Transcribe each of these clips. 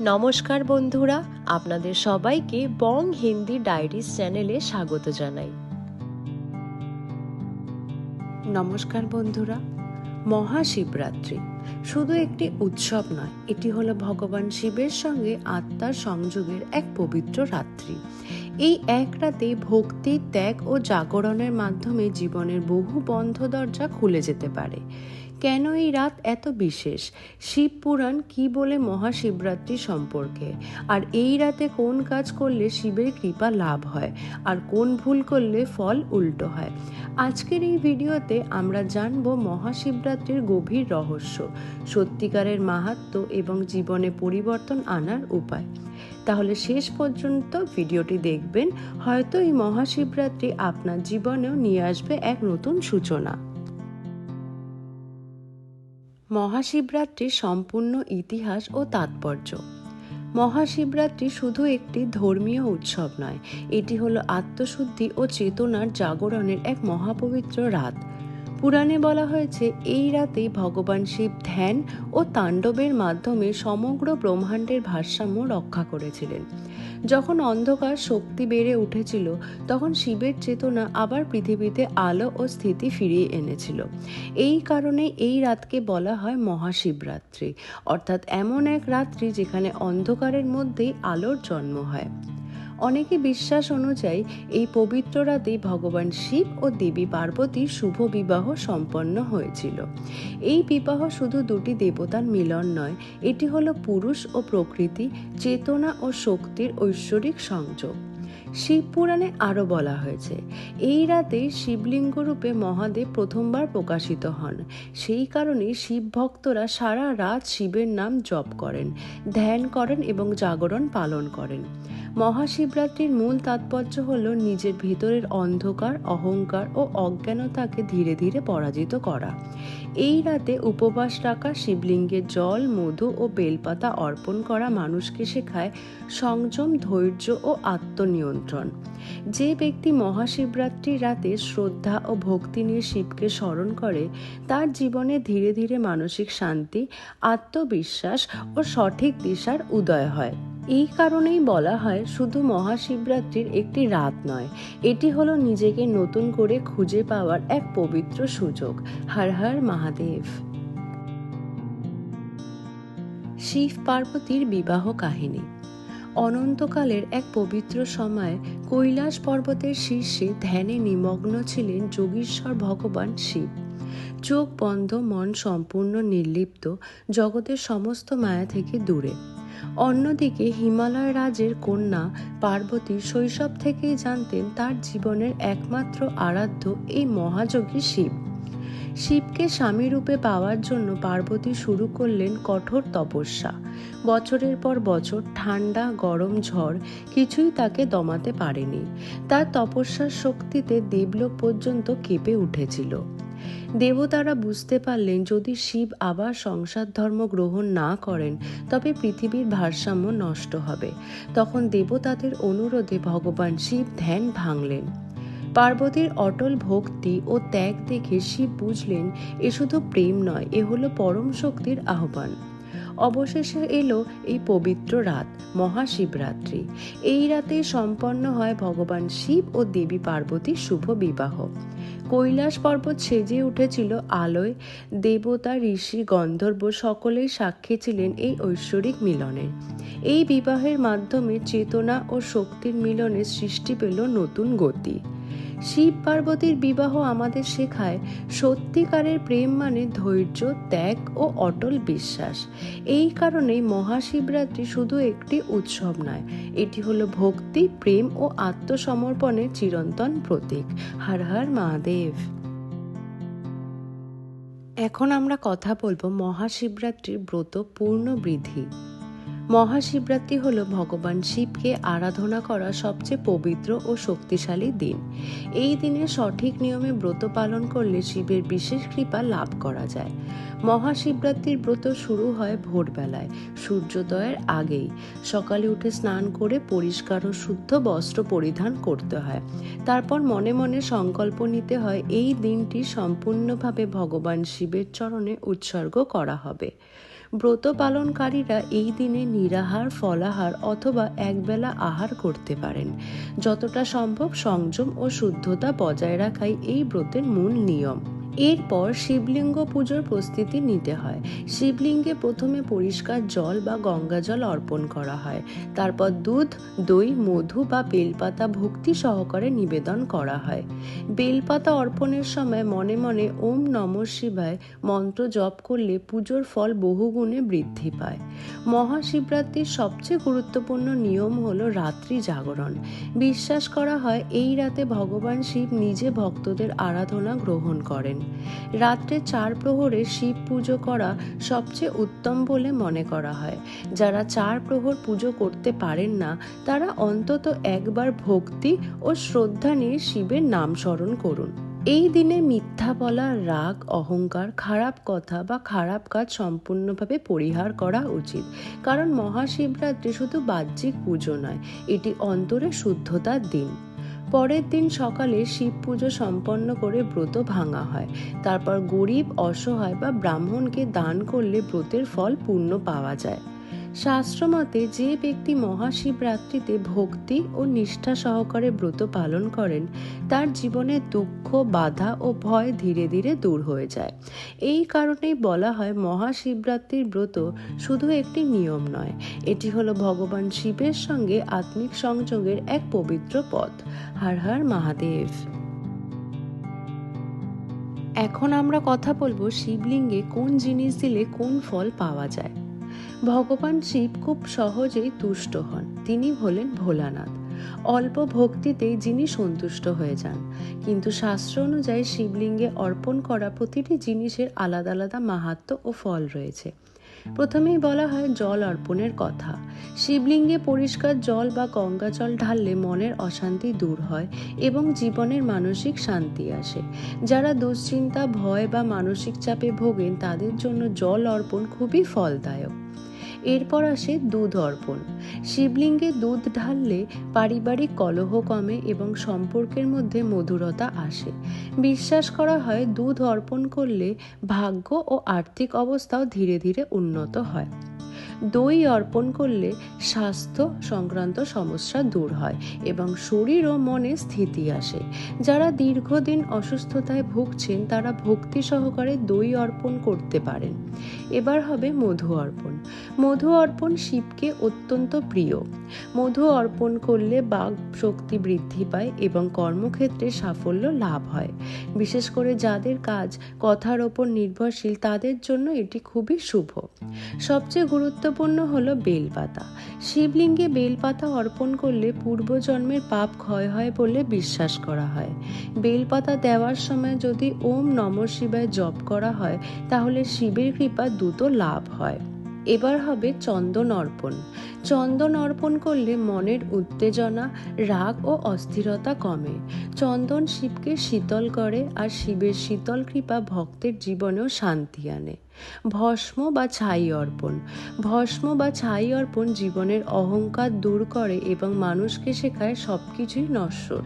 নমস্কার বন্ধুরা, আপনাদের সবাইকে বং হিন্দি ডায়েরিজ চ্যানেলে স্বাগত জানাই। নমস্কার বন্ধুরা, মহাশিবরাত্রি। শুধু একটি উৎসব নয়, এটি হলো ভগবান শিবের সঙ্গে আত্মার সংযোগের এক পবিত্র রাত্রি। এই এক রাতে ভক্তি ত্যাগ ও জাগরণের মাধ্যমে জীবনের বহু বন্ধ দরজা খুলে যেতে পারে। কেন এই রাত এত বিশেষ? শিব পুরাণ কি বলে মহাশিবরাত্রি সম্পর্কে? আর এই রাতে কোন কাজ করলে শিবের কৃপা লাভ হয়? আর কোন ভুল করলে ফল উল্টো হয়? আজকের এই ভিডিওতে আমরা জানব মহাশিবরাত্রির গভীর রহস্য, সত্যিকারের মাহাত্ম এবং জীবনে পরিবর্তন আনার উপায়। তাহলে শেষ পর্যন্ত ভিডিওটি দেখবেন, হয়তো এই মহাশিবরাত্রি আপনার জীবনেও নিয়ে আসবে এক নতুন সূচনা। মহাশিবরাত্রির সম্পূর্ণ ইতিহাস ও তাৎপর্য। মহাশিবরাত্রি শুধু একটি ধর্মীয় উৎসব নয়, এটি হলো আত্মশুদ্ধি ও চেতনার জাগরণের এক মহাপবিত্র রাত। পুরাণে বলা হয়েছে, এই রাতেই ভগবান শিব ধ্যান ও তাণ্ডবের মাধ্যমে সমগ্র ব্রহ্মাণ্ডের ভারসাম্য রক্ষা করেছিলেন। যখন অন্ধকার শক্তি বেড়ে উঠেছিল, তখন শিবের চেতনা আবার পৃথিবীতে আলো ও স্থিতি ফিরিয়ে এনেছিল। এই কারণে এই রাতকে বলা হয় মহাশিবরাত্রি। অর্থাৎ এমন এক রাত্রি যেখানে অন্ধকারের মধ্যেই আলোর জন্ম হয়। অনেকে বিশ্বাস অনুযায়ী এই পবিত্র রাতেই ভগবান শিব ও দেবী পার্বতীর শুভ বিবাহ সম্পন্ন হয়েছিল। এই বিবাহ শুধু দুটি দেবতার মিলন নয়, এটি হলো পুরুষ ও প্রকৃতি, চেতনা ও শক্তির ঐশ্বরিক সংযোগ। শিব পুরাণে আরও বলা হয়েছে, এই রাতে শিবলিঙ্গ রূপে মহাদেব প্রথমবার প্রকাশিত হন। সেই কারণে শিব ভক্তরা সারা রাত শিবের নাম জপ করেন, ধ্যান করেন এবং জাগরণ পালন করেন। মহাশিবরাত্রির মূল তাৎপর্য হল নিজের ভিতরের অন্ধকার, অহংকার ও অজ্ঞানতাকে ধীরে ধীরে পরাজিত করা। এই রাতে উপবাস রাখা শিবলিঙ্গে জল, মধু ও বেলপাতা অর্পণ করা মানুষকে শেখায় সংযম, ধৈর্য ও আত্মনিয়ন্ত্রণ। যে ব্যক্তি মহাশিবরাত্রির রাতে শ্রদ্ধা ও ভক্তি নিয়ে শিবকে স্মরণ করে, তার জীবনে ধীরে ধীরে মানসিক শান্তি, আত্মবিশ্বাস ও সঠিক দিশার উদয় হয়। এই কারণেই বলা হয় শুধু মহাশিবরাত্রির একটি রাত নয়, এটি হলো নিজেকে নতুন করে খুঁজে পাওয়ার এক পবিত্র সুযোগ। হর হর মহাদেব। শিব পার্বতীর বিবাহ কাহিনী। অনন্তকালের এক পবিত্র সময় কৈলাস পর্বতের শীর্ষে ধ্যানে নিমগ্ন ছিলেন যোগীশ্বর ভগবান শিব। চোখ বন্ধ, মন সম্পূর্ণ নির্লিপ্ত, জগতের সমস্ত মায়া থেকে দূরে। অন্যদিকে হিমালয় রাজের কন্যা পার্বতী শৈশব থেকেই জানতেন তার জীবনের একমাত্র আরাধ্য এই মহাযোগী শিব। শিবকে স্বামী রূপে পাওয়ার জন্য পার্বতী শুরু করলেন কঠোর তপস্যা। বছরের পর বছর ঠান্ডা, গরম ঝড় কিছুই তাকে দমাতে পারেনি। তার তপস্যার শক্তিতে দেবলোক পর্যন্ত কেঁপে উঠেছিল। দেবতারা বুঝতে পারলেন যদি শিব আবার সংসার ধর্ম গ্রহণ না করেন, তবে পৃথিবীর ভারসাম্য নষ্ট হবে। তখন দেবতাদের অনুরোধে ভগবান শিব ধ্যান ভাঙলেন। পার্বতীর অটল ভক্তি ও ত্যাগ দেখে শিব বুঝলেন, এ শুধু প্রেম নয়, এ হলো পরম শক্তির আহ্বান। অবশেষে এলো এই পবিত্র রাত, মহাশিবরাত্রি। এই রাতে সম্পন্ন হয় ভগবান শিব ও দেবী পার্বতীর শুভ বিবাহ। কৈলাস পর্বত সেজে উঠেছিল আলোয়। দেবতা, ঋষি, গন্ধর্ব সকলেই সাক্ষী ছিলেন এই ঐশ্বরিক মিলনের এই বিবাহের মাধ্যমে চেতনা ও শক্তির মিলনে সৃষ্টি পেল নতুন গতি। শিব পার্বতীর বিবাহ আমাদের শেখায়, সত্যিকারের প্রেম মানে ধৈর্য, ত্যাগ ও অটল বিশ্বাস। এই কারণেই মহাশিবরাত্রি শুধু একটি উৎসব নয়, এটি হলো ভক্তি, প্রেম ও আত্মসমর্পণের চিরন্তন প্রতীক। হর হর মহাদেব। এখন আমরা কথা বলব মহাশিবরাত্রির ব্রত পূর্ণ বৃদ্ধি মহাশিবরাত্রি হল ভগবান শিবকে আরাধনা করা সবচেয়ে পবিত্র ও শক্তিশালী দিন। এই দিনে সঠিক নিয়মে ব্রত পালন করলে শিবের বিশেষ কৃপা লাভ করা যায়। মহাশিবরাত্রির ব্রত শুরু হয় ভোরবেলায়, সূর্যোদয়ের আগেই। সকালে উঠে স্নান করে পরিষ্কার ও শুদ্ধ বস্ত্র পরিধান করতে হয়। তারপর মনে মনে সংকল্প নিতে হয়, এই দিনটি সম্পূর্ণভাবে ভগবান শিবের চরণে উৎসর্গ করা হবে। ব্রত পালনকারীরা এই দিনে নিরাহার, ফলাহার অথবা একবেলা আহার করতে পারেন। যতটা সম্ভব সংযম ও শুদ্ধতা বজায় রাখাই এই ব্রতের মূল নিয়ম। এরপর শিবলিঙ্গ পুজোর প্রস্তুতি নিতে হয়। শিবলিঙ্গে প্রথমে পরিষ্কার জল বা গঙ্গা জল অর্পণ করা হয়। তারপর দুধ, দই, মধু বা বেলপাতা ভক্তি সহকারে নিবেদন করা হয়। বেলপাতা অর্পণের সময় মনে মনে ওম নম শিবায় মন্ত্র জপ করলে পুজোর ফল বহুগুণে বৃদ্ধি পায়। মহাশিবরাত্রির সবচেয়ে গুরুত্বপূর্ণ নিয়ম হলো রাত্রি জাগরণ। বিশ্বাস করা হয়, এই রাতে ভগবান শিব নিজে ভক্তদের আরাধনা গ্রহণ করেন। রাত্রে চার প্রহরে শিব পুজো করা সবচেয়ে উত্তম বলে মনে করা হয়। যারা চার প্রহর পুজো করতে পারেন না, তারা অন্তত একবার ভক্তি ও শ্রদ্ধা নিয়ে শিবের নাম স্মরণ করুন। এই দিনে মিথ্যা বলা, রাগ, অহংকার, খারাপ কথা বা খারাপ কাজ সম্পূর্ণভাবে পরিহার করা উচিত। কারণ মহাশিবরাত্রি শুধু বাহ্যিক পুজো নয়, এটি অন্তরে শুদ্ধতার দিন। পরের দিন সকালে শিব পুজো সম্পন্ন করে ব্রত ভাঙা হয়। তারপর গরিব, অসহায় বা ব্রাহ্মণকে দান করলে ব্রতের ফল পূর্ণ পাওয়া যায়। শাস্ত্রমতে যে ব্যক্তি মহাশিবরাত্রিতে ভক্তি ও নিষ্ঠা সহকারে ব্রত পালন করেন, তার জীবনে দুঃখ, বাধা ও ভয় ধীরে ধীরে দূর হয়ে যায়। এই কারণেই বলা হয় মহাশিবরাত্রির ব্রত শুধু একটি নিয়ম নয়, এটি হলো ভগবান শিবের সঙ্গে আত্মিক সংযোগের এক পবিত্র পথ। হর হর মহাদেব। এখন আমরা কথা বলব শিবলিঙ্গে কোন জিনিস দিলে কোন ফল পাওয়া যায়। ভগবান শিব খুব সহজেই তুষ্ট হন। তিনি হলেন ভোলানাথ। অল্প ভক্তিতেই যিনি সন্তুষ্ট হয়ে যান। কিন্তু শাস্ত্র অনুযায়ী শিবলিঙ্গে অর্পণ করা প্রতিটি জিনিসের আলাদা আলাদা মাহাত্ম ও ফল রয়েছে। প্রথমেই বলা হয় জল অর্পণের কথা। শিবলিঙ্গে পরিষ্কার জল বা গঙ্গা জল ঢাললে মনের অশান্তি দূর হয় এবং জীবনের মানসিক শান্তি আসে। যারা দুশ্চিন্তা, ভয় বা মানসিক চাপে ভোগেন তাদের জন্য জল অর্পণ খুবই ফলদায়ক। এরপর আসে দুধ অর্পণ। শিবলিঙ্গে দুধ ঢাললে পারিবারিক কলহ কমে এবং সম্পর্কের মধ্যে মধুরতা আসে। বিশ্বাস করা হয়, দুধ অর্পণ করলে ভাগ্য ও আর্থিক অবস্থাও ধীরে ধীরে উন্নত হয়। দই অর্পণ করলে স্বাস্থ্য সংক্রান্ত সমস্যা দূর হয় এবং শরীর ও মনে স্থিতি আসে। যারা দীর্ঘদিন অসুস্থতায় ভুগছেন, তারা ভক্তি সহকারে দই অর্পণ করতে পারেন। এবার হবে মধু অর্পণ। মধু অর্পণ শিবকে অত্যন্ত প্রিয়। মধু অর্পণ করলে বাঘ শক্তি বৃদ্ধি পায় এবং কর্মক্ষেত্রে সাফল্য লাভ হয়। বিশেষ করে যাদের কাজ কথার ওপর নির্ভরশীল, তাদের জন্য এটি খুবই শুভ। সবচেয়ে গুরুত্বপূর্ণ হলো বেলপাতা। শিবলিঙ্গে বেলপাতা অর্পণ করলে পূর্বজন্মের পাপ ক্ষয় হয় বলে বিশ্বাস করা হয়। বেলপাতা দেওয়ার সময় যদি ওম নম শিবায় জপ করা হয়, তাহলে শিবের কৃপা দ্রুত লাভ হয়। এবার হবে চন্দন অর্পণ। চন্দন অর্পণ করলে মনের উত্তেজনা, রাগ ও অস্থিরতা কমে। চন্দন শিবকে শীতল করে আর শিবের শীতল কৃপা ভক্তের জীবনেও শান্তি আনে। ভস্ম বা ছাই অর্পণ। ভস্ম বা ছাই অর্পণ জীবনের অহংকার দূর করে এবং মানুষকে শেখায় সব কিছুই নশ্বর।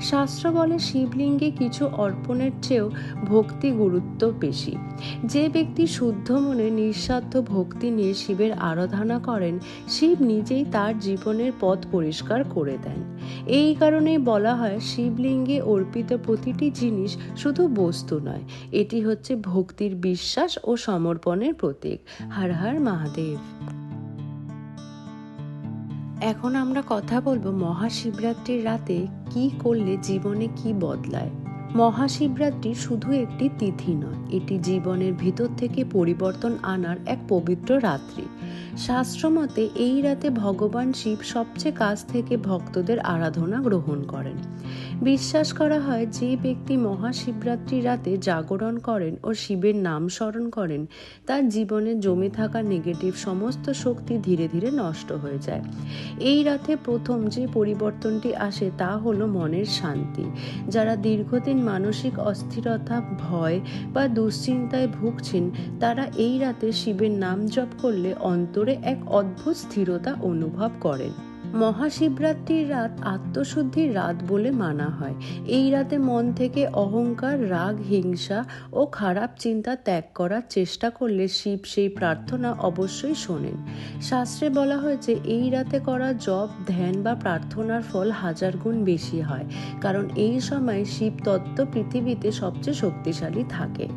শাস্ত্র বলে শিবলিঙ্গে কিছু অর্পণের চেয়েও ভক্তি গুরুত্ব বেশি। যে ব্যক্তি শুদ্ধ মনে নিঃস্বার্থ ভক্তি নিয়ে শিবের আরাধনা করেন, শিব নিজেই তার জীবনের পথ পরিষ্কার করে দেন। এই কারণেই বলা হয় শিবলিঙ্গে অর্পিত প্রতিটি জিনিস শুধু বস্তু নয়, এটি হচ্ছে ভক্তির বিশ্বাস ও সমর্পণের প্রতীক। হর হর মহাদেব। এখন আমরা কথা বলব মহাশিবরাত্রির রাতে কি করলে জীবনে কি বদলায়? মহাশিবরাত্রি শুধু একটি তিথি নয়, এটি জীবনের ভিতর থেকে পরিবর্তন আনার এক পবিত্র রাত্রি। শাস্ত্রমতে এই রাতে ভগবান শিব সবচেয়ে কাছ থেকে ভক্তদের আরাধনা গ্রহণ করেন। বিশ্বাস করা হয় যে ব্যক্তি মহাশিবরাত্রি রাতে জাগরণ করেন ও শিবের নাম স্মরণ করেন, তার জীবনে জমে থাকা নেগেটিভ সমস্ত শক্তি ধীরে ধীরে নষ্ট হয়ে যায়। এই রাতে প্রথম যে পরিবর্তনটি আসে তা হলো মনের শান্তি। যারা দীর্ঘদিন মানসিক অস্থিরতা, ভয় বা দুশ্চিন্তায় ভুগছেন, তারা এই রাতে শিবের নাম জপ করলে অন্তরে এক অদ্ভুত স্থিরতা অনুভব করেন। মহাশিবরাত্রির রাত আত্মশুদ্ধির রাত বলে মানা হয়। এই রাতে মন থেকে অহংকার, রাগ, হিংসা ও খারাপ চিন্তা ত্যাগ করার চেষ্টা করলে শিব সেই প্রার্থনা অবশ্যই শোনেন। শাস্ত্রে বলা হয়েছে, এই রাতে করা জপ, ধ্যান বা প্রার্থনার ফল হাজার গুণ বেশি হয়, কারণ এই সময় শিব তত্ত্ব পৃথিবীতে সবচেয়ে শক্তিশালী থাকে।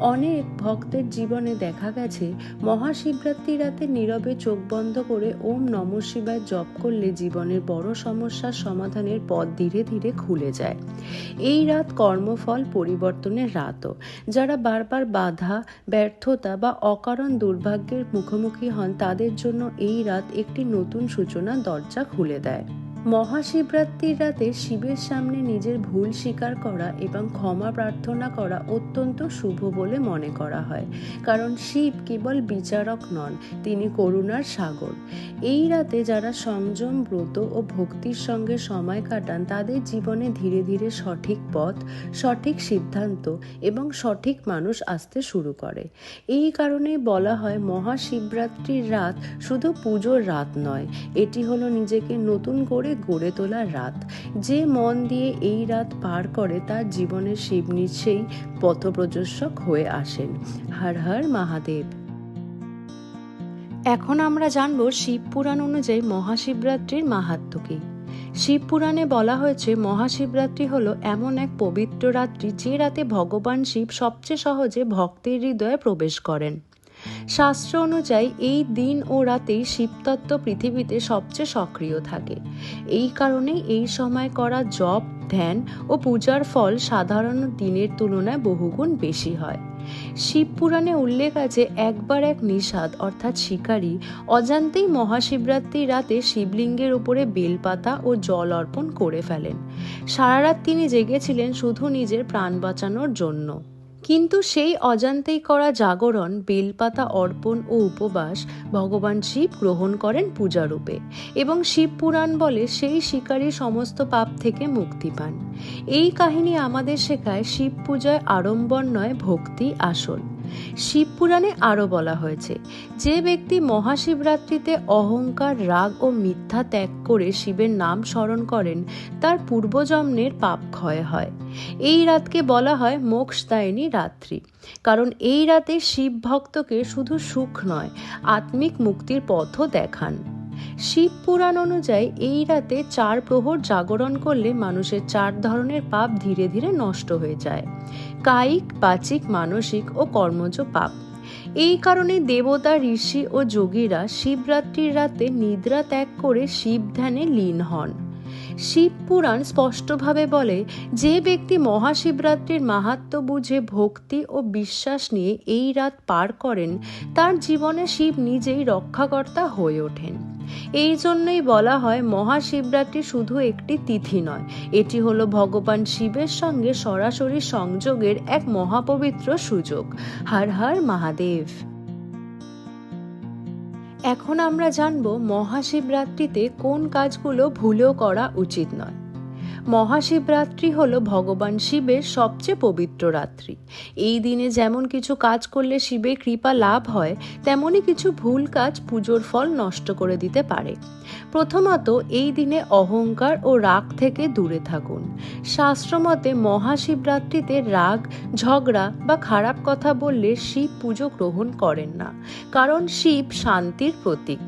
অনেক ভক্তের জীবনে দেখা গেছে মহাশিবরাত্রি রাতে নীরবে চোখ বন্ধ করে ওম নম শিবায় জপ করলে জীবনের বড় সমস্যার সমাধানের পথ ধীরে ধীরে খুলে যায়। এই রাত কর্মফল পরিবর্তনের রাতও। যারা বারবার বাধা, ব্যর্থতা বা অকারণ দুর্ভাগ্যের মুখোমুখি হন, তাদের জন্য এই রাত একটি নতুন সূচনা দরজা খুলে দেয়। মহাশিবরাত্রির রাতে শিবের সামনে নিজের ভুল স্বীকার করা এবং ক্ষমা প্রার্থনা করা অত্যন্ত শুভ বলে মনে করা হয়। কারণ শিব কেবল বিচারক নন, তিনি করুণার সাগর। এই রাতে যারা সংযম, ব্রত ও ভক্তির সঙ্গে সময় কাটান, তাদের জীবনে ধীরে ধীরে সঠিক পথ, সঠিক সিদ্ধান্ত এবং সঠিক মানুষ আসতে শুরু করে। এই কারণেই বলা হয় মহাশিবরাত্রির রাত শুধু পুজোর রাত নয়, এটি হলো নিজেকে নতুন করে গড়ে তোলার রাত। যে মন দিয়ে এই রাত পার করে, তার জীবনের শিব নিশ্চয়ই পথপ্রদর্শক হয়ে আসেন। হর হর মহাদেব। এখন আমরা জানব শিব পুরাণ অনুযায়ী মহাশিবরাত্রির মাহাত্ম কি। শিব পুরাণে বলা হয়েছে, মহাশিবরাত্রি হলো এমন এক পবিত্র রাত্রি যে রাতে ভগবান শিব সবচেয়ে সহজে ভক্তের হৃদয়ে প্রবেশ করেন। শাস্ত্র অনুযায়ী এই দিন ও রাতেই শিবতত্ত্ব পৃথিবীতে সবচেয়ে সক্রিয় থাকে। এই কারণেই এই সময় করা জপ, ধ্যান ও পূজার ফল সাধারণ দিনের তুলনায় বহুগুণ বেশি হয়। শিব পুরাণে উল্লেখ আছে, একবার এক নিষাদ, অর্থাৎ শিকারী, অজান্তেই মহাশিবরাত্রি রাতে শিবলিঙ্গের উপরে বেলপাতা ও জল অর্পণ করে ফেলেন। সারা রাত তিনি জেগেছিলেন শুধু নিজের প্রাণ বাঁচানোর জন্য। কিন্তু সেই অজান্তেই করা জাগরণ, বেলপাতা অর্পণ ও উপবাস ভগবান শিব গ্রহণ করেন পূজারূপে এবং শিব পুরাণ বলে সেই শিকারী সমস্ত পাপ থেকে মুক্তি পান। এই কাহিনী আমাদের শেখায় শিব পূজায় আড়ম্বর নয়, ভক্তি আসল। শিব পুরাণে আরও বলা হয়েছে, যে ব্যক্তি মহাশিবরাত্রিতে অহংকার, রাগ ও মিথ্যা ত্যাগ করে শিবের নাম স্মরণ করেন, তার পূর্বজন্মের পাপ ক্ষয় হয়। এই রাতকে বলা হয় মোক্ষদায়িনী রাত্রি, কারণ এই রাতে শিব ভক্তকে শুধু সুখ নয়, আত্মিক মুক্তির পথও দেখান। শিব পুরাণ অনুযায়ী এই রাতে চার প্রহর জাগরণ করলে মানুষের চার ধরনের পাপ ধীরে ধীরে নষ্ট হয়ে যায়। কায়িক, বাচিক, মানসিক ও কর্মজ পাপ। এই কারণে দেবতা, ঋষি ও যোগীরা শিবরাত্রির রাতে নিদ্রা ত্যাগ করে শিব ধ্যানে লীন হন। শিব পুরাণ স্পষ্টভাবে বলে, যে ব্যক্তি মহাশিবরাত্রির মাহাত্ম বুঝে ভক্তি ও বিশ্বাস নিয়ে এই রাত পার করেন, তার জীবনে শিব নিজেই রক্ষাকর্তা হয়ে ওঠেন। এই জন্যই বলা হয় মহাশিবরাত্রি শুধু একটি তিথি নয়। এটি হল ভগবান শিবের সঙ্গে সরাসরি সংযোগের এক মহাপবিত্র সুযোগ। হর হর মহাদেব। এখন আমরা জানব মহাশিবরাত্রিতে কোন কাজগুলো ভুলেও করা উচিত নয়। মহাশিবরাত্রি হল ভগবান শিবের সবচেয়ে পবিত্র রাত্রি। এই দিনে যেমন কিছু কাজ করলে শিবের কৃপা লাভ হয়, তেমনই কিছু ভুল কাজ পুজোর ফল নষ্ট করে দিতে পারে। প্রথমত, এই দিনে অহংকার ও রাগ থেকে দূরে থাকুন। শাস্ত্রমতে মহাশিবরাত্রিতে রাগ, ঝগড়া বা খারাপ কথা বললে শিব পুজো গ্রহণ করেন না, কারণ শিব শান্তির প্রতীক।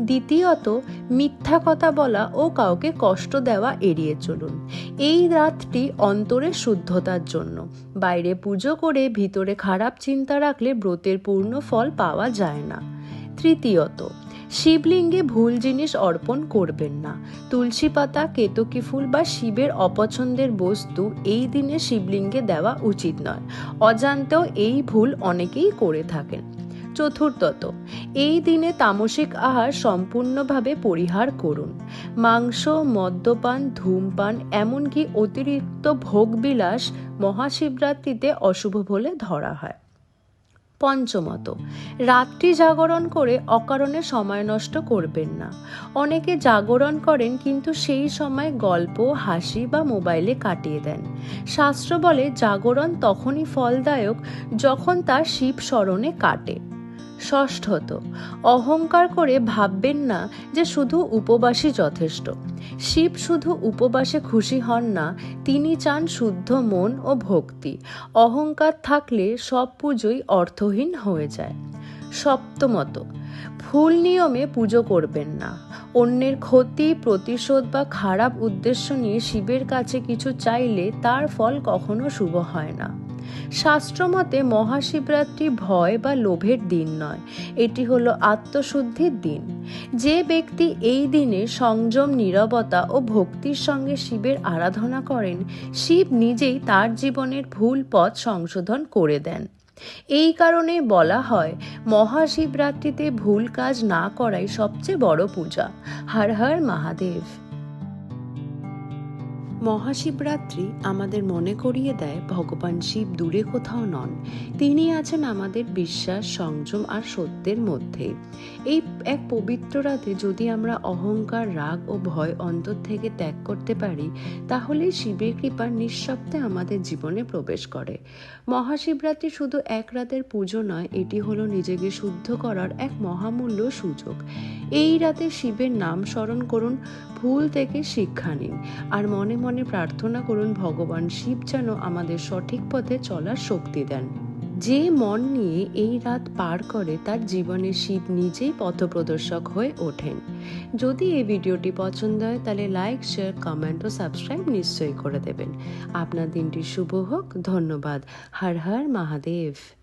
দ্বিতীয়ত, মিথ্যা কথা বলা ও কাউকে কষ্ট দেওয়া এড়িয়ে চলুন। এই রাতটি অন্তরের শুদ্ধতার জন্য। বাইরে পুজো করে ভিতরে খারাপ চিন্তা রাখলে ব্রতের পূর্ণ ফল পাওয়া যায় না। তৃতীয়ত, শিবলিঙ্গে ভুল জিনিস অর্পণ করবেন না। তুলসী পাতা, কেতকী ফুল বা শিবের অপছন্দের বস্তু এই দিনে শিবলিঙ্গে দেওয়া উচিত নয়। অজান্তেও এই ভুল অনেকেই করে থাকেন। চতুর্থত এই দিনে তামসিক আহার সম্পূর্ণভাবে পরিহার করুন। মাংস, মদ্যপান, ধূমপান, এমনকি অতিরিক্ত ভোগবিলাস মহাশিবরাত্রিতে অশুভ বলে ধরা হয়। পঞ্চমত, রাত্রি জাগরণ করে অকারণে সময় নষ্ট করবেন না। অনেকে জাগরণ করেন কিন্তু সেই সময় গল্প, হাসি বা মোবাইলে কাটিয়ে দেন। শাস্ত্র বলে, জাগরণ তখনই ফলদায়ক যখন তা শিব স্মরণে কাটে। ষষ্ঠত অহংকার করে ভাববেন না যে শুধু উপবাসই যথেষ্ট। শিব শুধু উপবাসে খুশি হন না, তিনি চান শুদ্ধ মন ও ভক্তি। অহংকার থাকলে সব পুজোই অর্থহীন হয়ে যায়। সপ্তমত, ভুল নিয়মে পুজো করবেন না। অন্যের ক্ষতি, প্রতিশোধ বা খারাপ উদ্দেশ্য নিয়ে শিবের কাছে কিছু চাইলে তার ফল কখনো শুভ হয় না। শাস্ত্রমতে মহাশিবরাত্রি ভয় বা লোভের দিন নয়। এটি হলো আত্মশুদ্ধির দিন। যে ব্যক্তি এই দিনে সংযম, নীরবতা ও ভক্তির সঙ্গে শিবের আরাধনা করেন, শিব নিজেই তার জীবনের ভুল পথ সংশোধন করে দেন। এই কারণে বলা হয়, মহাশিবরাত্রিতে ভুল কাজ না করাই সবচেয়ে বড় পূজা। হর হর মহাদেব। মহাশিবরাত্রি আমাদের মনে করিয়ে দেয় ভগবান শিব দূরে কোথাও নন। তিনি আছেন আমাদের বিশ্বাস, সংযম আর সত্যের মধ্যে। এই এক পবিত্র রাতে যদি আমরা অহংকার, রাগ ও ভয় অন্তর থেকে ত্যাগ করতে পারি তাহলে শিবের কৃপা নিঃশব্দে আমাদের জীবনে প্রবেশ করে। মহাশিবরাত্রি শুধু এক রাতের পুজো নয়, এটি হলো নিজেকে শুদ্ধ করার এক মহামূল্য সুযোগ। এই রাতে শিবের নাম স্মরণ করুন, ভুল থেকে শিক্ষা নিন। আর মনে মনে প্রার্থনা করুন, ভগবান শিব যেন আমাদের সঠিক পথে চলার শক্তি দেন। যে মন নিয়ে এই রাত পার করে, তার জীবনে শিব নিজেই পথপ্রদর্শক হয়ে ওঠেন। যদি এই ভিডিওটি পছন্দ হয়, তাহলে লাইক শেয়ার কমেন্ট ও সাবস্ক্রাইব নিশ্চয়ই করে দেবেন। আপনার দিনটি শুভ হোক, ধন্যবাদ। হর হর মহাদেব।